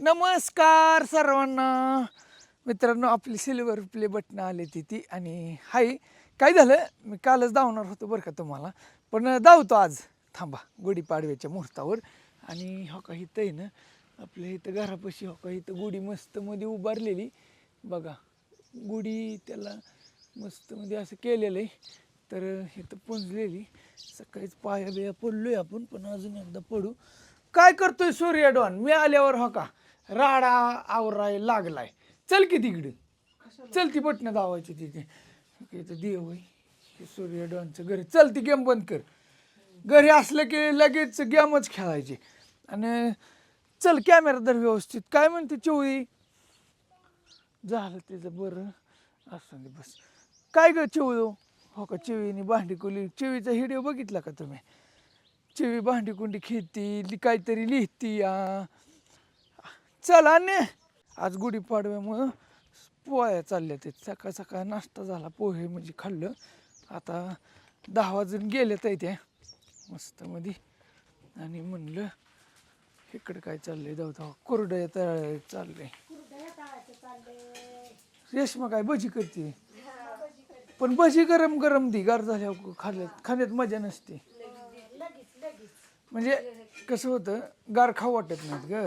नमस्कार सर्वांना. मित्रांनो आपली सिल्वर प्ले बटणं आली ती ती आणि हाय काय झालं? मी कालच धावणार होतो बरं का तुम्हाला. पण धावतो आज. थांबा गुढीपाडव्याच्या मुहूर्तावर. आणि हो का इथं आहे ना आपल्या इथं घरापाशी हो का इथं गुढी मस्त मध्ये उभारलेली. बघा गुढी त्याला मस्त मध्ये असं केलेलं आहे. तर इथं पुंजलेली. सकाळीच पाया बिया पडलोय आपण पण अजून एकदा पडू. काय करतोय सूर्य डॉन मी आल्यावर हो का? राडा आवराय लागलाय. चल की तिकडे. चल ती बटणं दावायची तिथे. देव आहे. सूर्य डॉनचं घरी चल ती गेम बंद कर. घरी असलं की लगेच गेमच खेळायची. आणि चल कॅमेरा धर व्यवस्थित. काय म्हणते चोळी झालं त्याचं बरं. असं बस. काय ग चिवळो? हो का चिवीने भांडी कुली चिवीचा व्हिडिओ बघितला का तुम्ही? चिवी भांडी कुंडी खेळती काहीतरी लिहिती या चला ने. आज गुढीपाडव्यामुळं पोह्या चालल्या ते सकाळ सकाळ नाश्ता झाला पोहे म्हणजे खाल्लं. आता दहा वाजून गेले तर त्या मस्त मध्ये आणि म्हणलं इकडं काय चाललंय? जाऊ जाऊ. कोरडं तळ चाललंय. रेशमा काय भजी करते? पण भजी गरम गरम दी. गार झाल्यावर खाल्ल्यात. खाण्यात मजा नसते. म्हणजे कसं होतं गार खाऊ वाटत नाहीत ग.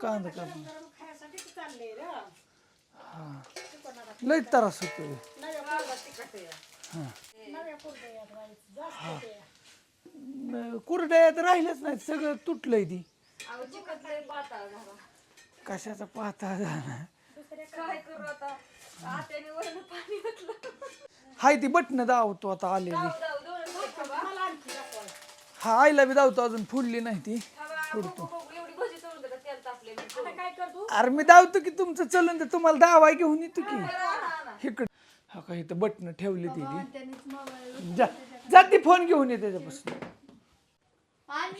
कांदा हा. लय त्रास होतो न- कुरड्या तर राहिल्याच नाहीत सगळं तुटलंय ती. कशाचा पाहता झाला? हाय ती बटणं दावतो आता आलेली. हा आईला बी दावतो अजून फुडली नाही ती. फुडतो अरे मी दावतो की तुमचं चलून तर तुम्हाला दावाय घेऊन येतो की. इकडं. हा का इथं बटणं ठेवली ती जा जा ती फोन घेऊन ये त्याच्यापासून.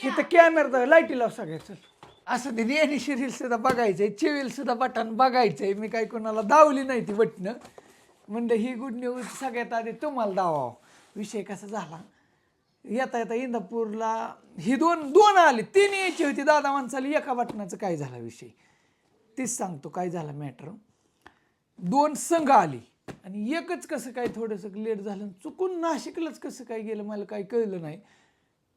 इथं कॅमेरा लाईटी लाव सगळ्या चल. असं दिदी आणि शिरील सुद्धा बघायचंय चिवील सुद्धा बटन बघायचंय. मी काय कोणाला दावली नाही ती बटणं. म्हणलं ही गुड न्यूज सगळ्यात आधी तुम्हाला दावावं विषय कसा झाला? येता येता इंदापूरला ही दोन दोन आली. तीन यायची होती. दादा माणसाला एका बटनाचं काय झाला विषय? तेच सांगतो काय झाला मॅटर दोन संघ आली आणि एकच कसं काय थोडंसं लेट झालं चुकून नाशिकलाच कसं काय गेलं मला काही कळलं नाही.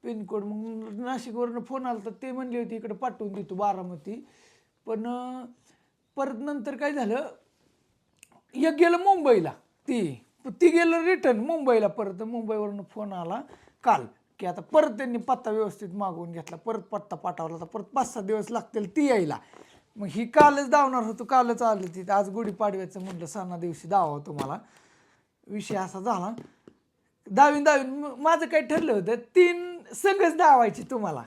पिनकोड मग नाशिकवरनं फोन आला तर ते म्हणले होते इकडे पाठवून देतो बारामती. पण परत नंतर काय झालं? एक गेलं मुंबईला ती ती गेलं रिटर्न मुंबईला परत. मुंबईवरनं फोन आला काल की आता परत त्यांनी पत्ता व्यवस्थित मागवून घेतला. परत पत्ता पाठवला तर परत पाच सहा दिवस लागतील ती यायला. मग ही कालच धावणार होतो कालच आलं ती. आज गुढीपाडव्याचं म्हटलं सणा दिवशी दावा तुम्हाला. विषय असा झाला. दावीन दावीन माझं काय ठरलं होतं तीन संघच धावायची तुम्हाला.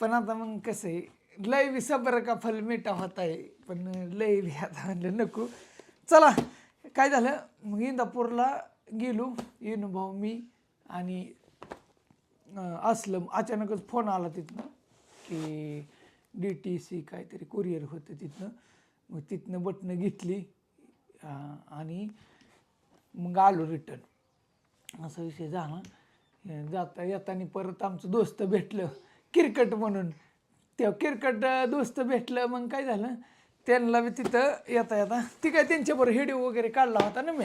पण आता मग कसं आहे लय बी सबर का फल मिठा होत आहे पण लय बी आता म्हणलं नको. चला काय झालं? मग इंदापूरला गेलो. येणू भाऊ मी आणि असलं अचानकच फोन आला तिथनं की डी टी सी काहीतरी कुरिअर होतं तिथनं. मग तिथनं बटणं घेतली आणि मग आलो रिटर्न. असा विषय झाला. जाता येताना परत आमचं दोस्त भेटलं क्रिकेट म्हणून. त्या क्रिकेट दोस्त भेटलं मग काय झालं? त्यांना बी तिथं येता येता ती काय त्यांच्याबरोबर हिडिओ वगैरे काढला होता ना मी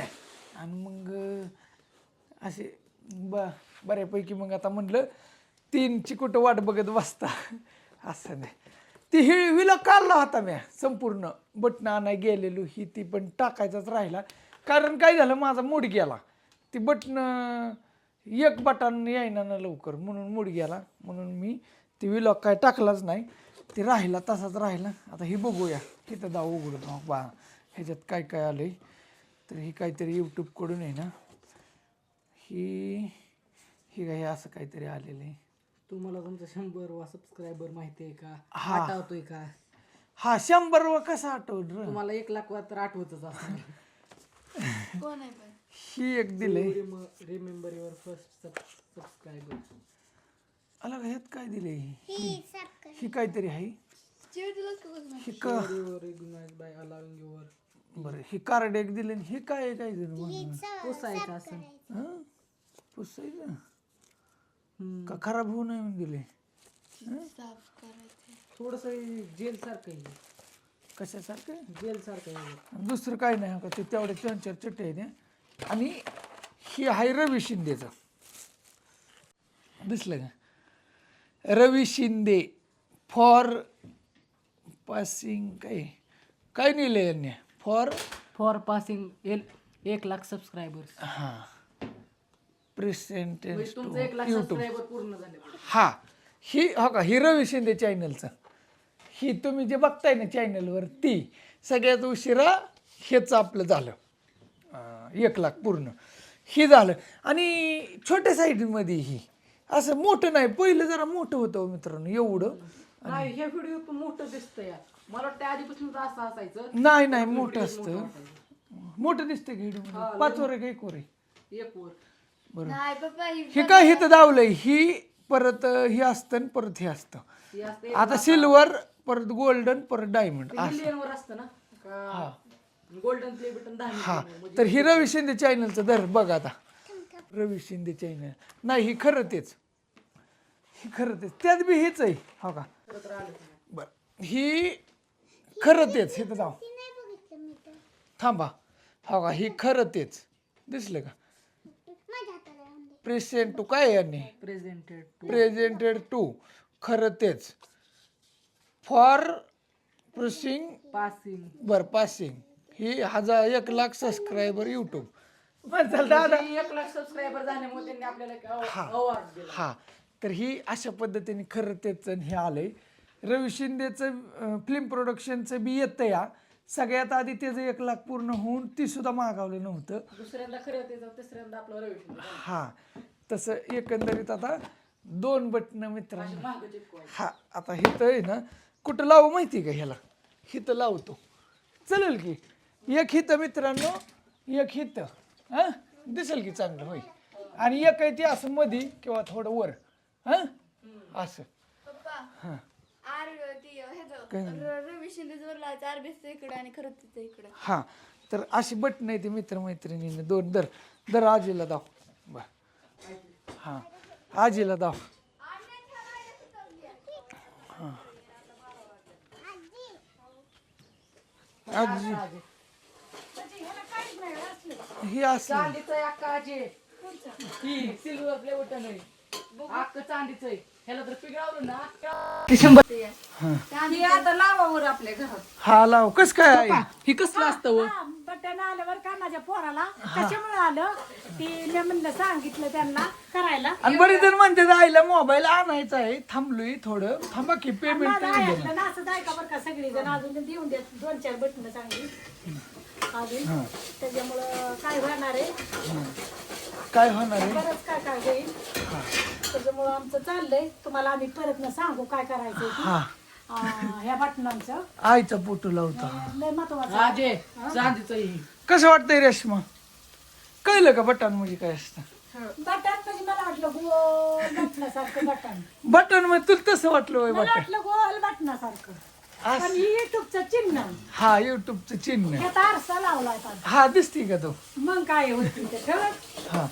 आणि मग असे ब बऱ्यापैकी मग आता म्हटलं तीनची कुठं वाट बघत बसता? असं नाही. ती ही विला काढला होता मी संपूर्ण. बटणं आणाय गेलेलो ही ती पण टाकायचाच राहिला. कारण काय झालं माझा मूड गेला. ती बटणं एक बटन येईना ना लवकर म्हणून मूड गेला. म्हणून मी ती विलॉग काय टाकलाच नाही. ते राहिला तसाच राहिला. आता हे बघूया. तिथं दाव उघडतो बा ह्याच्यात काय काय आलं आहे तर ही काहीतरी यूट्यूबकडून आहे ना. ही ही काय असं काहीतरी आलेलं आहे. तुम्हाला तुमचा शंभर वा सबस्क्रायबर माहिती आहे का? हा. आठवतोय का? हा शंभर व कसा आठवलं र? तुम्हाला एक लाख वा तर आठवतच असं ही एक दिले रिमेंबर युअर फर्स्ट सबस्क्रायबर अला ह्यात काय दिले ही? काहीतरी आहे. ही का? युअर रिकग्नाइज बाय युअर बरं ही कार्ड एक दिले आणि ही काय आहे काय दिलं पोसायचं असं? पुसायचं? का खराब होऊ नये म्हणून दिले. थोडस जेल सारखं आहे. कशासारखं जेल सारखं आहे. दुसरं काय नाही का? ते तेवढे दोन चार चिट्टे आहेत हे. आणि ही आहे रवी शिंदेचं. दिसलं का? रवी शिंदे फॉर पासिंग काय? काय लिहिलं यांनी? फॉर फॉर पासिंग एल एक लाख सबस्क्रायबर्स हां. तुमचं एक लाख सबस्क्रायबर पूर्ण झाले हा ही हो का ही रवी शिंदे चॅनलचं ही तुम्ही जे बघताय ना चॅनलवर ती सगळ्यात उशिरा हेच आपलं झालं. अं, एक लाख पूर्ण. ही झालं. आणि छोट्या साईडमध्ये ही. असं मोठं नाही पहिलं जरा मोठं होतं हो मित्रांनो एवढं. नाही हे व्हिडिओ पण मोठं दिसतं मला वाटतं आधीपासून असं असायचं. नाही नाही मोठं असतं. मोठं दिसतं की व्हिडिओ पाच वर एक वर आहे? एक वर. बरं. नाही पप्पा ही हे काय हे तर दावलंय ही परत ही असतं आणि परत हे असतं. असते आता सिल्वर परत गोल्डन परत डायमंड मिलियन वर असतं ना? का गोल्डन प्ले बटन दहा हा. million. तर ही रवी शिंदे चॅनलचं धर बघ आता. रवी शिंदे चॅनल नाही ही खरं तेच. ही खरं तेच. त्यात बी हेच आहे. हो का? परत राहिलं ते. नाही. बर. ही खरं तेच. हे तर जाऊ थांबा. हो का? ही खरं तेच. दिसलं का? प्रेझेंट टू काय आहे यांनी? प्रेझेंटेड प्रेझेंटेड टू खरं तेच. फॉर प्रुसिंग पासिंग. बर पासिंग. ही हजार एक लाख सबस्क्रायबर युट्यूब म्हणताल दादा. एक लाख सबस्क्रायबर झाल्यामुळे त्यांनी आपल्याला अवॉर्ड दिला. हा. तर ही अशा पद्धतीने खरं तेच हे आलंय. रवी शिंदेचं फिल्म प्रोडक्शनचं बी येतं या सगळ्यात आधी त्याचं एक लाख पूर्ण होऊन ती सुद्धा मागवलं नव्हतं. दुसऱ्यांदा खरं तिसऱ्यांदा आपलं रवी हा तसं एकंदरीत आता दोन बटणं मित्रांनो. हा आता हिथं आहे ना कुठं लावू माहिती का ह्याला? हिथं लावतो. चालेल की एक हिथं मित्रांनो एक हिथं हां? दिसेल की चांगलं होय. आणि एक आहे ते असं मधी किंवा थोडं वर हां? असं. पप्पा रवी इकडं आणि खरं तिचं इकडं. हां तर अशी बटणं आहे ते मित्रमैत्रिणीने. दोन दर दर आजीला दाव बर. हां आजीला दाव आजी. ही असं चांदीचं आहे अक्का आजी ही सिल्वर प्ले बटन आहे अक्क चांदीचं आहे. हे. आता लावावर आपल्या घरात. हा लाव. कस काय आहे? ही कसलं असतं व? बटन आल्यावर का माझ्या पोराला? त्याच्यामुळे आलं? ती मी म्हणलं सांगितलं त्यांना करायला. आणि बरेच जण म्हणते आईला मोबाईल आणायचा आहे. थांबलोय थोडं. थांबा की पेमेंट माझं ना असं ऐका बरं का सगळी जण अजून देऊन देत दोन चार बटन चांगली. अजून. त्याच्यामुळं काय होणार आहे? काय होणार आहे? बरंच काय काय होईल त्याच्यामुळं आमचं चाललंय. तुम्हाला आम्ही परत न सांगू काय करायचं ते. हा. अं, ह्या बटनांचं आईचा फोटो लावता. लय महत्वाचं आजी चांदीचं आहे ही. कसं वाटतंय रेश्मा? कळलं का बटन म्हणजे काय असतं? बटन म्हणजे मला वाटलं गोल बटनासारखं बटन. बटन मग तुला तसं वाटलं होय मला बटन? वाटलं गोल बटनासारखं. असं. ही युट्यूबचं चिन्ह. हा युट्यूबचं चिन्ह. आरसा लावलाय आता. हा दिसती का तो? मग काय होती ते हा.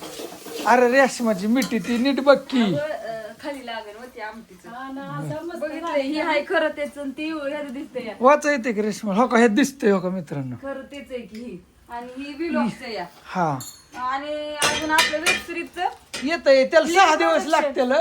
अरे रेशमाची मिठी ती नीट बघ की. अं, खाली लागेल होती आमटीचं. हा ना, असं मस्त बघितलंय ही हाय खरं तेच आणि ती ह्याचं दिसतंय. या. वाचा येते का रेशमा? हो का हे दिसतंय हो का मित्रांनो? खरं तेच आहे की ही. आणि ही विलॉगचं या. हा. आणि अजून आपलं वेब सिरीजचं येत त्याला सहा दिवस लागतील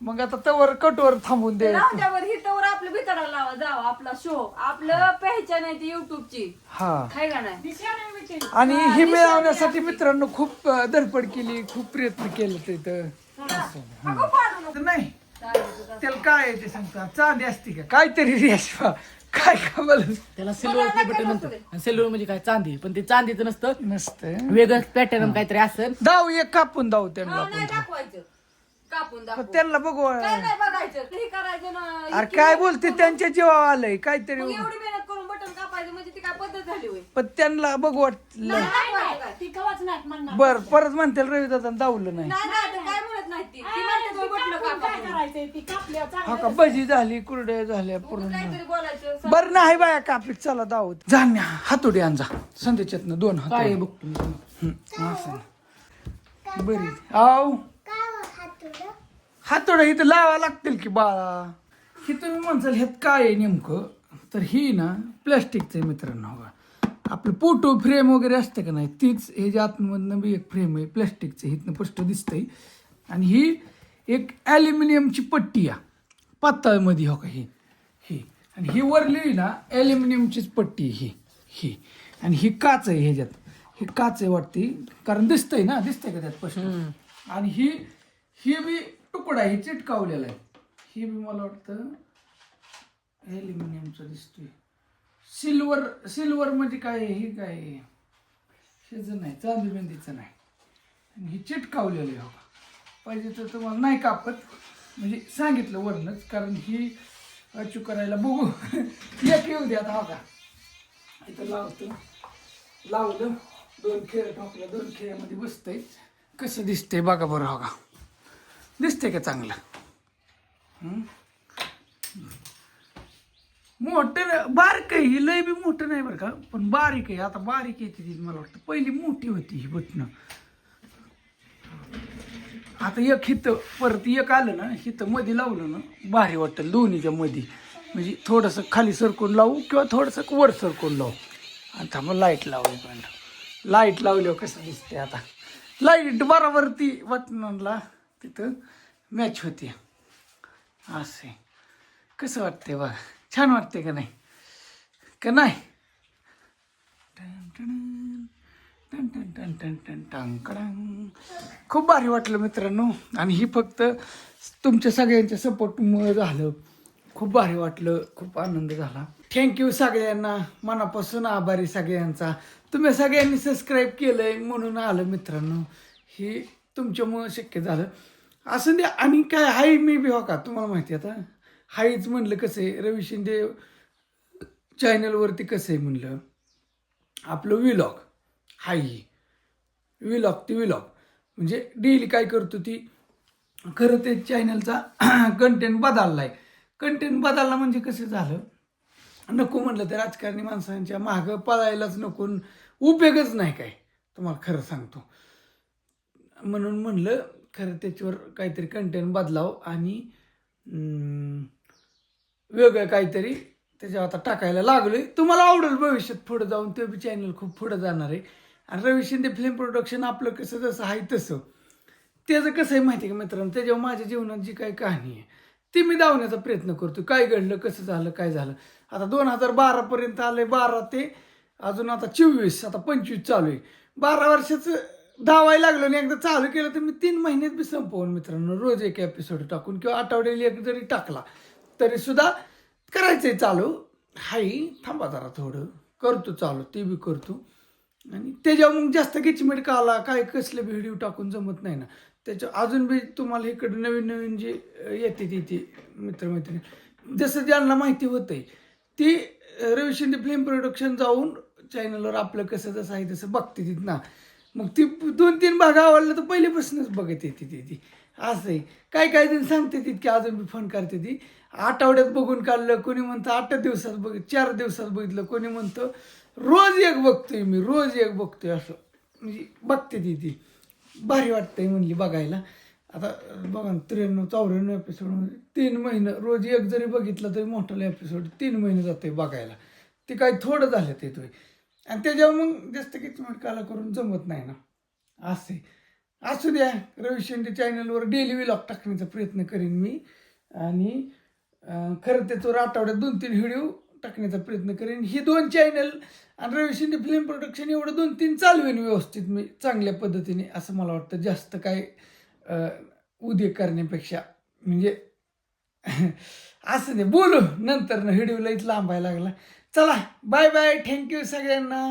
मग आता तवर कटवर थांबून दे राहत्यावर ही तर आपलं भितडाला लावा जावा आपला शो आपलं पहिचान आहे ती युट्यूबची हा. हाय का नाही? दिशा नाही मिटेल. आणि हे मिळवण्यासाठी मित्रांनो खूप धडपड केली खूप प्रयत्न केले तिथं असं. नाही. त्याला काय आहे ते सांगता? चांदी असते का? काहीतरी रेशमा काय का मला त्याला सिल्वर प्ले बटन म्हणतो आणि सिल्वर म्हणजे काय? चांदी. पण ते चांदीचं नसतं. नसतं वेगळं पॅटर्न काहीतरी असेल. दाव एक कापून दाव त्यांना आपण नाही दाखवायचं. कापून पण दाखव. त्यांना बघू. काय नाही बघायचं. हे करायचं ना. अरे काय बोलते त्यांच्या जीवा आलंय. काहीतरी एवढी मेहनत कापायचं म्हणजे ती काय पद्धत झाली होय? पण त्यांना बघू वाटलं नाही, नाही, ती कवाच नाही म्हणणार बर परत म्हणते रवी दादा दावलं नाही. नाही नाही तर काय म्हणत नाही ती? ती म्हणते ती तू बटन कापून कापा काय करायचंय ती? कापल्या हा चांगलं का भजी झाली कुरड्या झाल्या पूर्ण. काहीतरी बोलायचं. बर नाही बाया कापीत चला दावत जाण्या हातोडी आणजा. संध्याच्यातनं दोन हात बघतो मी. बरी. आव हातोड्या इथं लावा लागतील की बाळा. हे तुम्ही म्हणसाल ह्यात काय आहे नेमकं? तर ही ना प्लॅस्टिकचं आहे मित्रांनो बघा. आपलं फोटो फ्रेम वगैरे असते का नाही तीच हे जे आतमधनं बी एक फ्रेम आहे प्लॅस्टिकचं हिथनं स्पष्ट दिसतंय. आणि ही एक ॲल्युमिनियमची पट्टी आहे पातळमध्ये हो का ही. ही. आणि ही वरली ना ॲल्युमिनियमचीच पट्टी ही ही. आणि ही काच आहे ह्याच्यात. ही काच आहे वाटते कारण दिसतंय ना दिसतंय का त्यात स्पष्ट? आणि ही ही बी तुकडा आहे चिटकावलेला आहे. ही बी मला वाटतं ॲल्युमिनियमचं दिसतोय. सिल्वर सिल्वर म्हणजे काय हे काय आहे? नाही चांदी बिंदीचं नाही. आणि ही चिटकावलेलं आहे हो पाहिजे तर तुम्हाला नाही कापत म्हणजे सांगितलं वरणच कारण ही अचू करायला बघू. एक येऊ द्या आता हो का इथं लावतो. लावलं. दोन खेळ टाकलं. दोन खेळामध्ये बसतंय. कसं दिसतंय बघा बरं हो का दिसतंय का चांगलं? मोठं बारीक आहे. ही लय बी मोठं नाही बरं का. पण बारीक आहे. आता बारीक येते ती मला वाटतं. पहिली मोठी होती ही बटणं. आता एक हिथं परत एक आलं ना हिथं मध्ये लावलं ना भारी वाटतं दोन्हीच्या मध्ये म्हणजे थोडंसं खाली सरकून लावू किंवा थोडंसं वर सरकून लावू. आणि मग लाइट लावली पण. लाइट लावल्यावर कसं दिसते आता. लाइट बरोबर ती बटनाला तिथं मॅच होते. असे कसं वाटते बघा. छान वाटते का नाही का नाही टन, टन टन टन खूप भारी वाटलं मित्रांनो आणि ही फक्त तुमच्या सगळ्यांच्या सपोर्टमुळे झालं खूप भारी वाटलं खूप आनंद झाला थँक्यू सगळ्यांना मनापासून आभारी सगळ्यांचा तुम्ही सगळ्यांनी सबस्क्राईब केलंय म्हणून आलं मित्रांनो ही तुमच्यामुळं शक्य झालं असं द्या आणि काय आहे मी बी हो का तुम्हाला माहिती आहे आता हाईच म्हणलं कसं आहे रवी शिंदे चॅनलवरती कसं आहे म्हणलं आपलं विलॉग हाई विलॉग ती विलॉग. म्हणजे डेली काय करतो ती खरं ते चॅनलचा कंटेंट बदलला आहे कंटेंट बदलला म्हणजे कसं झालं नको म्हणलं तर राजकारणी माणसांच्या मागं पळायलाच नको उपयोगच नाही काय तुम्हाला खरं सांगतो. म्हणून म्हणलं खरं त्याच्यावर काहीतरी कंटेंट बदलाव आणि वेगळं काहीतरी त्याच्यावर आता टाकायला लागलो तुम्हाला आवडेल भविष्यात पुढं जाऊन ते बी चॅनल खूप पुढं जाणार आहे. आणि रवी शिंदे फिल्म प्रोडक्शन आपलं कसं जसं आहे तसं. त्याचं कसं आहे माहिती आहे का मित्रांनो? त्याच्यावर माझ्या जीवनात जी काही कहाणी आहे ती मी दावण्याचा प्रयत्न करतो काय घडलं कसं झालं काय झालं? आता दोन हजार बारापर्यंत आलं आहे बारा ते अजून आता चोवीस आता पंचवीस चालू आहे. बारा वर्षाचं धावायला लागलं आणि एकदा चालू केलं तर मी तीन महिन्यात बी संपवून मित्रांनो रोज एक एपिसोड टाकून किंवा आठवड्याला एक जरी टाकला तरीसुद्धा करायचं आहे चालू. हाई थांबा जरा थोडं. करतो चालू ते बी करतो. आणि त्याच्यावर मग जास्त किचमिट का आला काय कसले व्हिडिओ टाकून जमत नाही ना. त्याच्या अजून बी तुम्हाला इकडे नवीन नवीन जे येते तिथे मित्रमैत्रिणी. जसं ज्यांना माहिती होतंय ती अं, रवी शिंदे फिल्म प्रोडक्शन जाऊन चॅनलवर आपलं कसं जसं आहे तसं बघते तिथं ना. मग ती दोन तीन भाग आवडलं तर पहिलेपासूनच बघत येते ती ती. असं आहे. काय काय जण सांगते ती की अजून मी फोन करते ती. आठवड्यात बघून काढलं कोणी म्हणतं आठ दिवसात बघ चार दिवसात बघितलं कोणी म्हणतं रोज एक बघतोय मी रोज एक बघतोय असं. म्हणजे बघते ती ती. भारी वाटतंय म्हणली बघायला. आता बघा ना, त्र्याण्णव चौऱ्याण्णव एपिसोड तीन महिने रोज एक जरी बघितलं तरी मोठा एपिसोड तीन महिने जातोय बघायला. ते काही थोडं झालं ते तुम्ही आणि त्याच्यावर मग जास्त किचमट काला करून जमत नाही ना. असे असू द्या रवी शिंदे चॅनलवर डेली व्लॉग टाकण्याचा प्रयत्न करेन मी. आणि खरं त्याच्यावर आठवड्यात दोन तीन व्हिडिओ टाकण्याचा प्रयत्न करेन. ही दोन चॅनल आणि रवी शिंदे फिल्म प्रोडक्शन एवढं दोन तीन चालवेन व्यवस्थित मी चांगल्या पद्धतीने असं मला वाटतं. जास्त काय उदे करण्यापेक्षा. म्हणजे असं नाही. बोलू. नंतर ना व्हिडिओला इथं लांबायला लागला. चला बाय बाय थँक्यू सगळ्यांना.